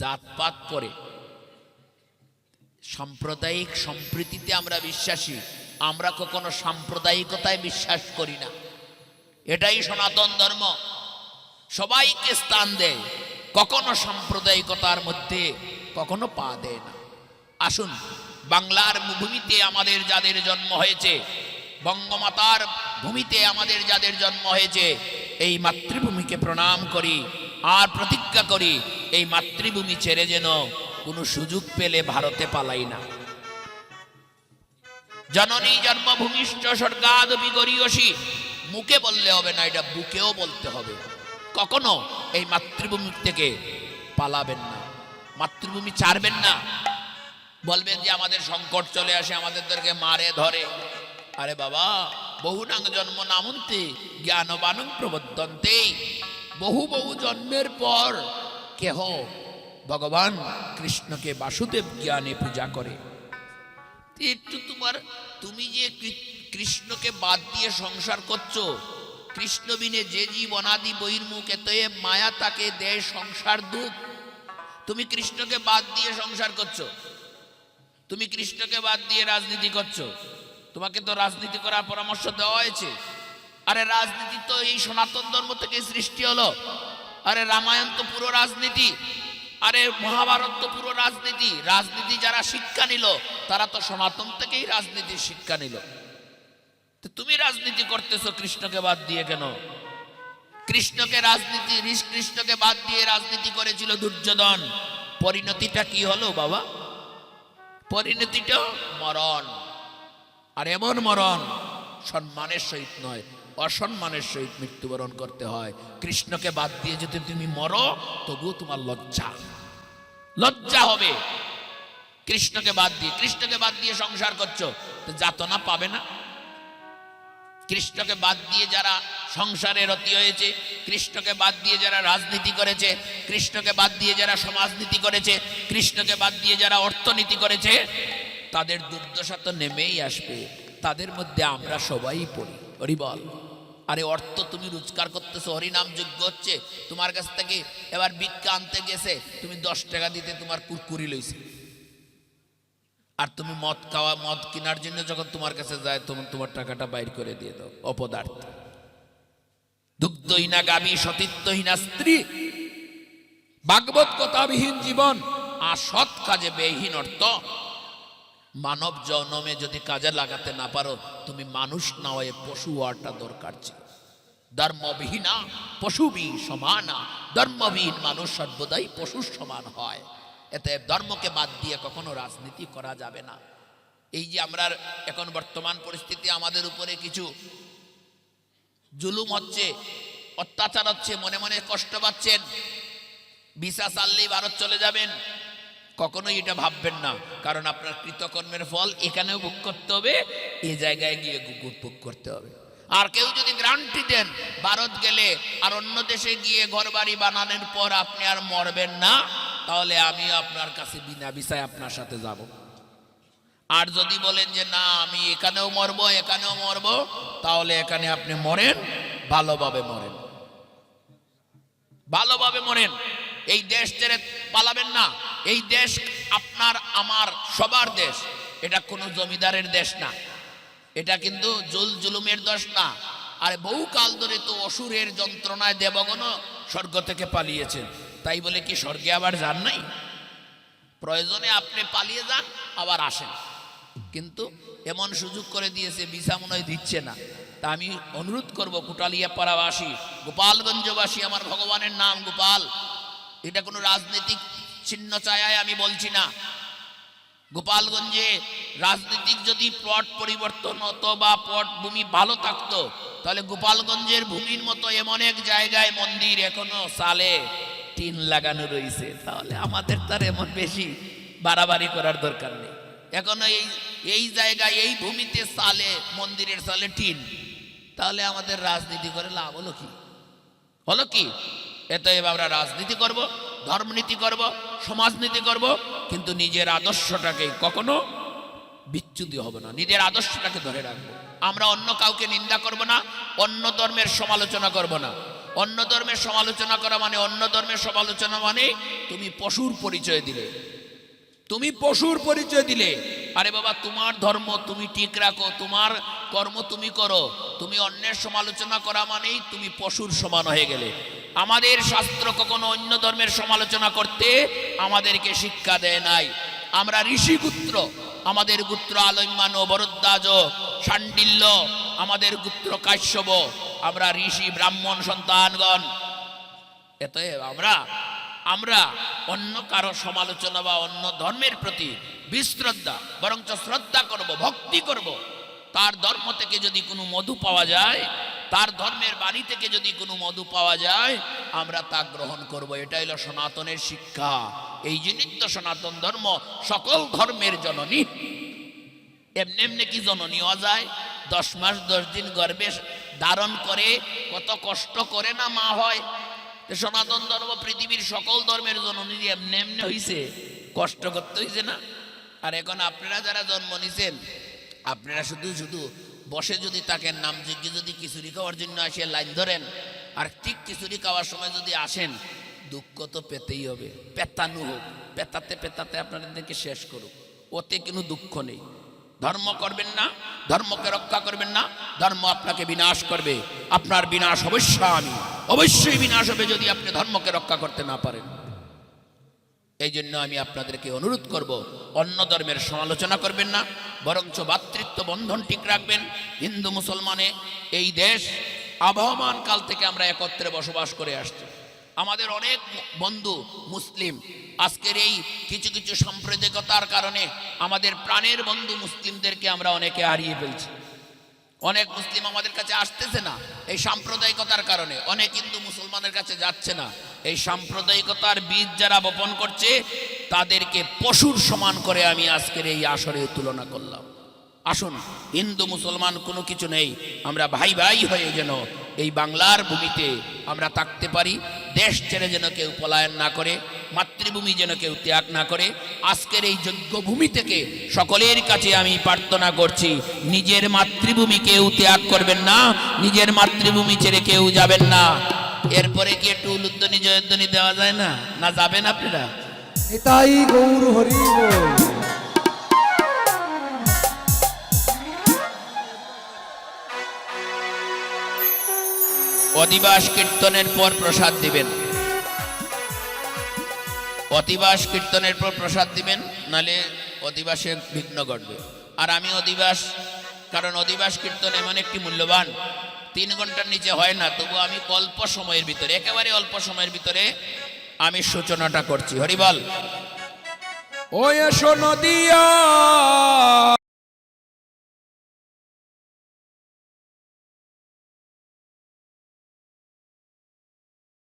জাতপাত করে। সাম্প্রদায়িক সম্প্রীতিতে আমরা বিশ্বাসী। আমরা কখনো সাম্প্রদায়িকতায় বিশ্বাস করি না। এটাই সনাতন ধর্ম। সবাইকে স্থান দেয়। কখনো সাম্প্রদায়িকতার মধ্যে, কখনো পা দেয় না। আসুন, বাংলার ভূমিতে আমাদের যাদের জন্ম হয়েছে, বঙ্গমাতার ভূমিতে আমাদের যাদের জন্ম হয়েছে, এই মাতৃভূমিকে প্রণাম করি। আর প্রতিজ্ঞা করি, এই মাতৃভূমি ছেড়ে যেন কোনো সুযোগ পেলে ভারতে পালাই না। জননী জন্মভূমিষ্ঠ স্বর্গাদপি গরিয়সী, মুখে বললে হবে না, এটা বুকেও বলতে হবে। কখনো এই মাতৃভূমি থেকে পালাবেন না। মাতৃভূমি ছাড়বেন না। বলবেন যে আমাদের সংকট চলে আসে, আমাদেরকে মারে, ধরে। আরে বাবা বহু নাং জন্ম নামন্তে, জ্ঞানবানং প্রবর্তন্তে। বহু বহু জন্মের পর কেহ ভগবান কৃষ্ণকে বাসুদেব জ্ঞানে পূজা করে। একটু তোমার, তুমি যে কৃষ্ণকে বাদ দিয়ে সংসার করছ, কৃষ্ণ বিনে যে জীব অনাদি বহির্মুখ এতএ মায়া তাকে দেয় সংসার দুঃখ। তুমি কৃষ্ণকে বাদ দিয়ে সংসার করছ, তুমি কৃষ্ণকে বাদ দিয়ে রাজনীতি করছ, তোমাকে তো রাজনীতি করার পরামর্শ দেওয়া হয়েছে। আরে রাজনীতি তো এই সনাতন ধর্ম থেকে সৃষ্টি হলো। আরে রামায়ণ তো পুরো রাজনীতি। আরে মহাভারত তো পুরো রাজনীতি। রাজনীতি যারা শিক্ষা নিল, তারা তো সনাতন থেকেই রাজনীতির শিক্ষা নিল। তুমি রাজনীতি করতেছো কৃষ্ণকে বাদ দিয়ে কেন? কৃষ্ণকে রাজনীতি কৃষ্ণকে বাদ দিয়ে রাজনীতি করেছিল দুর্যোধন। পরিণতিটা কি হলো বাবা? পরিণতিটা মরণ। আর এমন মরণ, সম্মানের সহিত নয়। অসম্মানের সহিত মৃত্যুবরণ করতে হয়। কৃষ্ণকে বাদ দিয়ে যদি তুমি মরো, তবুও তোমার লজ্জা। লজ্জা হবে। কৃষ্ণকে বাদ দিয়ে, কৃষ্ণকে বাদ দিয়ে সংসার করছ যাতনা পাবে না। কৃষ্ণকে বাদ দিয়ে যারা সংসারে রতি হয়েছে, কৃষ্ণকে বাদ দিয়ে যারা রাজনীতি করেছে, কৃষ্ণকে বাদ দিয়ে যারা সমাজনীতি করেছে, কৃষ্ণকে বাদ দিয়ে যারা অর্থনীতি করেছে, তাদের দুর্দশা তো নেমেই আসবে। তাদের মধ্যে আমরা সবাই পড়ি। হরি বল। আরে অর্থ তুমি রোজগার করতেছো হরিনাম যোগ্য হচ্ছে। তোমার কাছ থেকে এবার ভিক্ষা আনতে গেছে, তুমি দশ টাকা দিতে তোমার কুরকুরি লইছে। আর তুমি মদ খাওয়া, মদ কেনার জন্য যখন তোমার কাছে যায়, তখন তোমার টাকাটা বাইর করে দিয়ে দাও, অপদার্থ। দুগ্ধহীনা গাবি সতীত্বহীনা স্ত্রী ভাগবত কথাবিহীন জীবন, আর সৎ কাজে ব্যয়হীন অর্থ। মানব জনমে যদি কাজে লাগাতে না পারো, তুমি মানুষ না হয়ে পশু হওয়াটা দরকার ছিল। ধর্মবিহীনা পশুবি সমানা ধর্মবিহীন মানুষ সর্বদাই পশুর সমান হয়। এতে ধর্মকে বাদ দিয়ে কখনো রাজনীতি করা যাবে না। এই যে আমরা এখন বর্তমান পরিস্থিতি, আমাদের উপরে কিছু জুলুম হচ্ছে, অত্যাচার হচ্ছে, মনে মনে কষ্ট পাচ্ছেন ভিসা চাললেই ভারত চলে যাবেন, কখনোই এটা ভাববেন না। কারণ আপনার কৃতকর্মের ফল এখানেও ভোগ করতে হবে এই জায়গায় গিয়ে ভোগ করতে হবে। আর কেউ যদি গ্রান্টি দেন, ভারত গেলে আর অন্য দেশে গিয়ে ঘর বাড়ি বানানোর পর আপনি আর মরবেন না, তাহলে আমি আপনার কাছে বিনা ভিসায় আপনার সাথে যাব। আর যদি বলেন যে, না, আমি এখানেও মরবো এখানেও মরবো, তাহলে এখানে আপনি মরেন, ভালোভাবে মরেন। ভালোভাবে মরেন। এই দেশ ছেড়ে পালাবেন না। এই দেশ আপনার, আমার, সবার দেশ। এটা কোনো জমিদারের দেশ না। এটা কিন্তু জুল জুলুমের দোষ না। আর বহু কাল ধরে তো অসুরের যন্ত্রণায় দেবগণ স্বর্গ থেকে পালিয়েছেন। তাই বলে কি স্বর্গে আবার যান নাই? প্রয়োজনে আপনি পালিয়ে যান, আবার আসেন। কিন্তু এমন সুযোগ করে দিয়েছে, ভিসা দিচ্ছে না। তা আমি অনুরোধ করব কুটালিয়া পাড়াবাসী গোপালগঞ্জবাসী, আমার ভগবানের নাম গোপাল। এটা কোনো রাজনৈতিক চিহ্ন চায়ায় আমি বলছি না। গোপালগঞ্জে রাজনৈতিক যদি প্লট পরিবর্তন হতো বা পট ভূমি ভালো থাকতো, তাহলে গোপালগঞ্জের ভূমির মতো এমন এক জায়গায় মন্দির এখনও সালে টিন লাগানো রয়েছে। তাহলে আমাদের তার এমন বেশি বাড়াবাড়ি করার দরকার নেই। এখনও এই এই জায়গায়, এই ভূমিতে সালে, মন্দিরের সালে টিন, তাহলে আমাদের রাজনীতি করে লাভ হলো কি? হলো কি? এত এবার আমরা রাজনীতি করব। ধর্মনীতি করব, সমাজনীতি করব, কিন্তু নিজের আদর্শটাকে কখনো বিচ্যুতি হবে না। নিজের আদর্শটাকে ধরে রাখব। আমরা অন্য কাউকে নিন্দা করব না, অন্য ধর্মের সমালোচনা করব না। অন্য ধর্মের সমালোচনা করা মানে অন্য ধর্মের সমালোচনা মানে তুমি পশুর পরিচয় দিলে। তুমি পশুর পরিচয় দিলে। আরে বাবা, তোমার ধর্ম তুমি ঠিক রাখো, তোমার কর্ম তুমি করো। তুমি অন্যের সমালোচনা করা মানেই তুমি পশুর সমান হয়ে গেলে। আমাদের শাস্ত্র কখনো অন্য ধর্মের সমালোচনা করতে আমাদেরকে শিক্ষা দেয় নাই। আমরা ঋষি গুত্র আমাদের গুত্র আলম্যান বরদ্দাজ সান্ডিল্য, আমাদের গুত্র কাশ্যব আমরা ঋষি, ব্রাহ্মণ সন্তানগণ। এতে আমরা আমরা অন্য কারও সমালোচনা বা অন্য ধর্মের প্রতি বিশ্রদ্ধা, বরঞ্চ শ্রদ্ধা করব, ভক্তি করব। তার ধর্ম থেকে যদি কোনো মধু পাওয়া যায় তার ধর্মের বাণী থেকে যদি কোনো মধু পাওয়া যায়, আমরা তা গ্রহণ করব। এটা হলো সনাতনের শিক্ষা। এই জিনিস তো সনাতন ধর্ম, সকল ধর্মের জননী। এমনি এমনি কি জননী হওয়া যায়? দশ মাস, দশ দিন গর্বে ধারণ করে, কত কষ্ট করে না মা হয়? সনাতন ধর্ম পৃথিবীর সকল ধর্মের জননী এমনি এমনি হইছে। কষ্ট করতে হইছে না। আর এখন আপনারা যারা জন্ম নিছেন, আপনারা শুধু শুধু বসে যদি তাকে নাম যোগ্য যদি খিচুড়ি খাওয়ার জন্য আসে, লাইন ধরেন, আর ঠিক খিচুড়ি খাওয়ার সময় যদি আসেন, দুঃখ তো পেতেই হবে। পেতানো হোক, পেতাতে পেতাতে আপনাদেরকে শেষ করুক। ওতে কোনো দুঃখ নেই। ধর্ম করবেন না, ধর্মকে রক্ষা করবেন না, ধর্ম আপনাকে বিনাশ করবে। আপনার বিনাশ অবশ্যই আমি। অবশ্যই বিনাশ হবে যদি আপনি ধর্মকে রক্ষা করতে না পারেন। এই জন্য আমি আপনাদেরকে অনুরোধ করব, অন্য ধর্মের সমালোচনা করবেন না বরঞ্চ ভাতৃত্ব বন্ধন ঠিক রাখবেন। হিন্দু মুসলমানে এই দেশ আবহমান কাল থেকে আমরা একত্রে বসবাস করে আসছি। আমাদের অনেক বন্ধু মুসলিম। আজকের এই কিছু কিছু সাম্প্রদায়িকতার কারণে আমাদের প্রাণের বন্ধু মুসলিমদেরকে আমরা অনেকে হারিয়ে ফেলছি। অনেক মুসলিম আমাদের কাছে আসতেছে না এই সাম্প্রদায়িকতার কারণে। অনেক হিন্দু মুসলমানের কাছে যাচ্ছে না। এই সাম্প্রদায়িকতার বীজ যারা বপন করছে, তাদেরকে পশুর সমান করে আমি আজকের এই আসরে তুলনা করলাম। আসুন, হিন্দু মুসলমান কোনো কিছু নেই। আমরা ভাই ভাই হয়ে যেন এই বাংলার ভূমিতে আমরা থাকতে পারি। দেশ ছেড়ে যেন কেউ পলায়ন না করে, মাতৃভূমি যেন কেউ ত্যাগ না করে। আজকের এই যোগ্য ভূমি থেকে সকলের কাছে আমি প্রার্থনা করছি, নিজের মাতৃভূমি কেউ ত্যাগ করবেন না, নিজের মাতৃভূমি ছেড়ে কেউ যাবেন না। এরপরে কি একটু উলুদ্দনি জয়ধ্বনি দেওয়া যায় না? না যাবেন আপনারা? এটাই গৌর হরি বল অধিবাস কীর্তনের পর প্রসাদ দিবেন। অধিবাস কীর্তনের পর প্রসাদ দিবেন, নালে অধিবাসে বিঘ্ন ঘটবে। আর আমি অধিবাস কারণ অধিবাস কীর্তন এমন একটি মূল্যবান। তিন ঘণ্টার নিচে হয় না, তবু আমি অল্প সময়ের ভিতরে, একেবারে অল্প সময়ের ভিতরে আমি সূচনাটা করছি। হরিবল ও এসো নদিয়া।